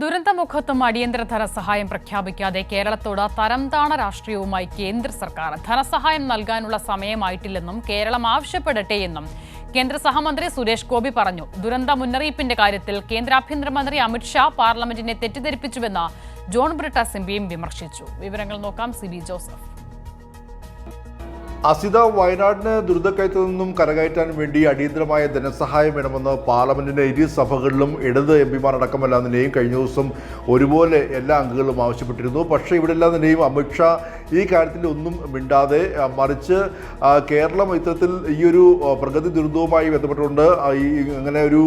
ദുരന്തമുഖത്തും അടിയന്തര ധനസഹായം പ്രഖ്യാപിക്കാതെ കേരളത്തോട് തരംതാണ രാഷ്ട്രീയവുമായി കേന്ദ്ര സർക്കാർ ധനസഹായം നൽകാനുള്ള സമയമായിട്ടില്ലെന്നും കേരളം ആവശ്യപ്പെടട്ടെ എന്നും കേന്ദ്ര സഹമന്ത്രി സുരേഷ് ഗോപി പറഞ്ഞു. ദുരന്ത മുന്നറിയിപ്പിന്റെ കാര്യത്തിൽ കേന്ദ്ര ആഭ്യന്തരമന്ത്രി അമിത്ഷാ പാർലമെന്റിനെ തെറ്റിദ്ധരിപ്പിച്ചുവെന്ന് ജോൺ ബ്രിട്ടാസ് എം വിമർശിച്ചു. വിവരങ്ങൾ നോക്കാം സി ബി ജോസഫ്. അസിത വയനാടിന് ദുരിതക്കയത്തിൽ നിന്നും കരകയറ്റാൻ വേണ്ടി അടിയന്തരമായ ധനസഹായം വേണമെന്ന് പാർലമെന്റിന്റെ ഇരു സഭകളിലും ഇടത് എം പിമാർ അടക്കമല്ല നിലയും കഴിഞ്ഞ ദിവസം ഒരുപോലെ എല്ലാ അംഗങ്ങളും ആവശ്യപ്പെട്ടിരുന്നു. പക്ഷേ ഇവിടെ എല്ലാ നിലയും അമിത്ഷാ ഈ കാര്യത്തിൽ ഒന്നും മിണ്ടാതെ മറിച്ച് കേരളം ഇത്തരത്തിൽ ഈ ഒരു പ്രകൃതി ദുരന്തവുമായി ബന്ധപ്പെട്ടുകൊണ്ട് ഈ അങ്ങനെ ഒരു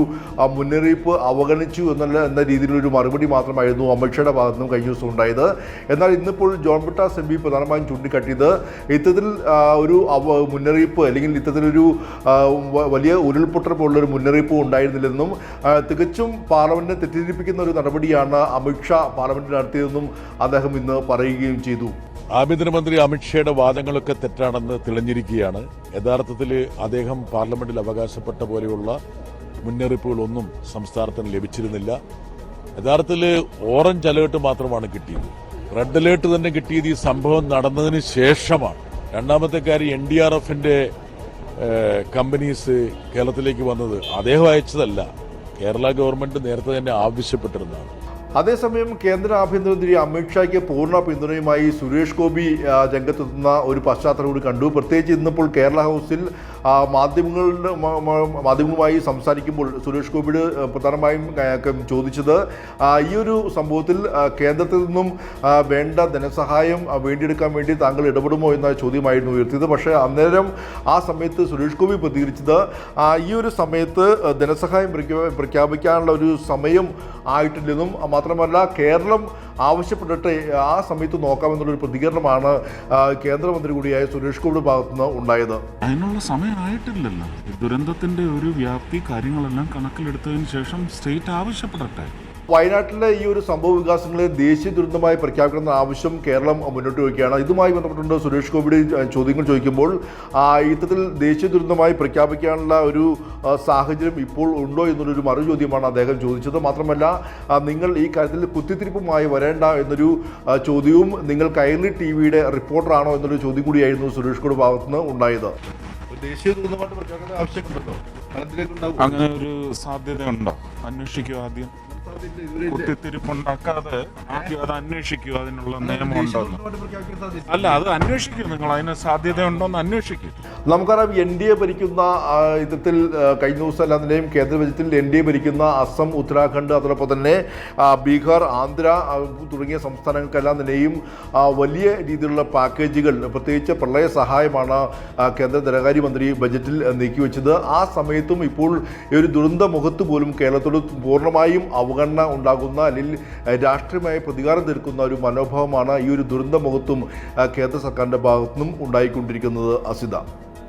മുന്നറിയിപ്പ് അവഗണിച്ചു എന്നുള്ള എന്ന രീതിയിലൊരു മറുപടി മാത്രമായിരുന്നു അമിത്ഷായുടെ ഭാഗത്തു നിന്നും കഴിഞ്ഞ ദിവസം ഉണ്ടായത്. എന്നാൽ ഇന്നിപ്പോൾ ജോൺ ബ്രിട്ടാസ് എം പി പ്രധാനമായും ചൂണ്ടിക്കാട്ടിയത് ഇത്തരത്തിൽ ഒരു മുന്നറിയിപ്പ് അല്ലെങ്കിൽ ഇത്തരത്തിലൊരു വലിയ ഉരുൾപൊട്ടൽ പോലുള്ളൊരു മുന്നറിയിപ്പ് ഉണ്ടായിരുന്നില്ലെന്നും തികച്ചും പാർലമെന്റിനെ തെറ്റിദ്ധരിപ്പിക്കുന്ന ഒരു നടപടിയാണ് അമിത്ഷാ പാർലമെന്റിൽ നടത്തിയതെന്നും അദ്ദേഹം ഇന്ന് പറയുകയും ചെയ്തു. ആഭ്യന്തരമന്ത്രി അമിത്ഷായുടെ വാദങ്ങളൊക്കെ തെറ്റാണെന്ന് തെളിഞ്ഞിരിക്കുകയാണ്. യഥാർത്ഥത്തിൽ അദ്ദേഹം പാർലമെന്റിൽ അവകാശപ്പെട്ട പോലെയുള്ള മുന്നറിയിപ്പുകളൊന്നും സംസ്ഥാനത്തിന് ലഭിച്ചിരുന്നില്ല. യഥാർത്ഥത്തിൽ ഓറഞ്ച് അലേർട്ട് മാത്രമാണ് കിട്ടിയത്. റെഡ് അലേർട്ട് തന്നെ കിട്ടിയത് ഈ സംഭവം നടന്നതിന് ശേഷമാണ്. രണ്ടാമത്തെ കാര്യം എൻ ഡി ആർ എഫിന്റെ കമ്പനീസ് കേരളത്തിലേക്ക് വന്നത് അദ്ദേഹം അയച്ചതല്ല. കേരള ഗവൺമെന്റ് നേരത്തെ തന്നെ ആവശ്യപ്പെട്ടിരുന്നതാണ്. അതേസമയം കേന്ദ്ര ആഭ്യന്തരമന്ത്രി അമിത്ഷായ്ക്ക് പൂർണ പിന്തുണയുമായി സുരേഷ് ഗോപി രംഗത്തെത്തുന്ന ഒരു പശ്ചാത്തലം കൂടി കണ്ടു. പ്രത്യേകിച്ച് ഇന്നിപ്പോൾ കേരള ഹൗസിൽ മാധ്യമങ്ങളുടെ മാധ്യമങ്ങളുമായി സംസാരിക്കുമ്പോൾ സുരേഷ് ഗോപിയുടെ പ്രധാനമായും ചോദിച്ചത് ഈ ഒരു സംഭവത്തിൽ കേന്ദ്രത്തിൽ നിന്നും വേണ്ട ധനസഹായം വേണ്ടിയെടുക്കാൻ വേണ്ടി താങ്കൾ ഇടപെടുമോ എന്ന ചോദ്യമായിരുന്നു ഉയർത്തിയത്. പക്ഷേ അന്നേരം ആ സമയത്ത് സുരേഷ് ഗോപി പ്രതികരിച്ചത് ഈ ഒരു സമയത്ത് ധനസഹായം പ്രഖ്യാ- പ്രഖ്യാപിക്കാനുള്ള ഒരു സമയം ആയിട്ടില്ലെന്നും മാത്രമല്ല കേരളം ആവശ്യപ്പെട്ടിട്ട് ആ സമയത്ത് നോക്കാമെന്നുള്ളൊരു പ്രതികരണമാണ് കേന്ദ്രമന്ത്രി കൂടിയായ സുരേഷ് ഗോപിയുടെ ഭാഗത്തുനിന്ന് ഉണ്ടായത്. അതിനുള്ള സമയമായിട്ടില്ലല്ലോ ആയിട്ടില്ലല്ലോ. ദുരന്തത്തിന്റെ ഒരു വ്യാപ്തി കാര്യങ്ങളെല്ലാം കണക്കിലെടുത്തതിന് ശേഷം സ്റ്റേറ്റ് ആവശ്യപ്പെടട്ടെ. വയനാട്ടിലെ ഈ ഒരു സംഭവ വികാസങ്ങളെ ദേശീയ ദുരന്തമായി പ്രഖ്യാപിക്കണമെന്ന ആവശ്യം കേരളം മുന്നോട്ട് വയ്ക്കുകയാണ്. ഇതുമായി ബന്ധപ്പെട്ടുണ്ട് സുരേഷ് ഗോപിയുടെ ചോദ്യങ്ങൾ ചോദിക്കുമ്പോൾ ഇത്തരത്തിൽ ദേശീയ ദുരന്തമായി പ്രഖ്യാപിക്കാനുള്ള ഒരു സാഹചര്യം ഇപ്പോൾ ഉണ്ടോ എന്നുള്ളൊരു മറു ചോദ്യമാണ് അദ്ദേഹം ചോദിച്ചത്. മാത്രമല്ല നിങ്ങൾ ഈ കാര്യത്തിൽ കുത്തിത്തിരിപ്പുമായി വരേണ്ട എന്നൊരു ചോദ്യവും നിങ്ങൾ കൈരളി ടി വിയുടെ റിപ്പോർട്ടറാണോ എന്നൊരു ചോദ്യം കൂടിയായിരുന്നു സുരേഷ് ഗോപി ഭാഗത്തുനിന്ന് ഉണ്ടായത്. ദേശീയ ദുരന്തമായിട്ട് അങ്ങനെ ഒരു സാധ്യതയുണ്ടോ? അന്വേഷിക്കുക ആദ്യം. കുത്തിത്തിരിപ്പുണ്ടാക്കാതെ ആദ്യം അത് അന്വേഷിക്കൂ അതിനുള്ള നിയമമുണ്ടോ അല്ല അത് അന്വേഷിക്കൂ നിങ്ങൾ അതിന് സാധ്യതയുണ്ടോ എന്ന് അന്വേഷിക്കൂ നമുക്കറിയാം എൻ ഡി എ ഭരിക്കുന്ന ആ, കഴിഞ്ഞ ദിവസം നിലയും കേന്ദ്ര ബജറ്റിൽ എൻ ഡി എ ഭരിക്കുന്ന അസം ഉത്തരാഖണ്ഡ് അതോടൊപ്പം തന്നെ ബീഹാർ ആന്ധ്ര തുടങ്ങിയ സംസ്ഥാനങ്ങൾക്കെല്ലാം നിലയും വലിയ രീതിയിലുള്ള പാക്കേജുകൾ പ്രത്യേകിച്ച് പ്രളയ സഹായമാണ് കേന്ദ്ര ധനകാര്യമന്ത്രി ബജറ്റിൽ നീക്കിവെച്ചത്. ആ സമയത്തും ഇപ്പോൾ ഈ ഒരു ദുരന്ത മുഖത്ത് പോലും കേരളത്തോട് പൂർണമായും അവഗണന ഉണ്ടാകുന്ന അല്ലെങ്കിൽ രാഷ്ട്രീയമായി പ്രതികാരം തീർക്കുന്ന ഒരു മനോഭാവമാണ് ഈ ഒരു ദുരന്ത മുഖത്തും കേന്ദ്ര സർക്കാരിന്റെ ഭാഗത്തുനിന്നും ഉണ്ടായിക്കൊണ്ടിരിക്കുന്നത് അസിത.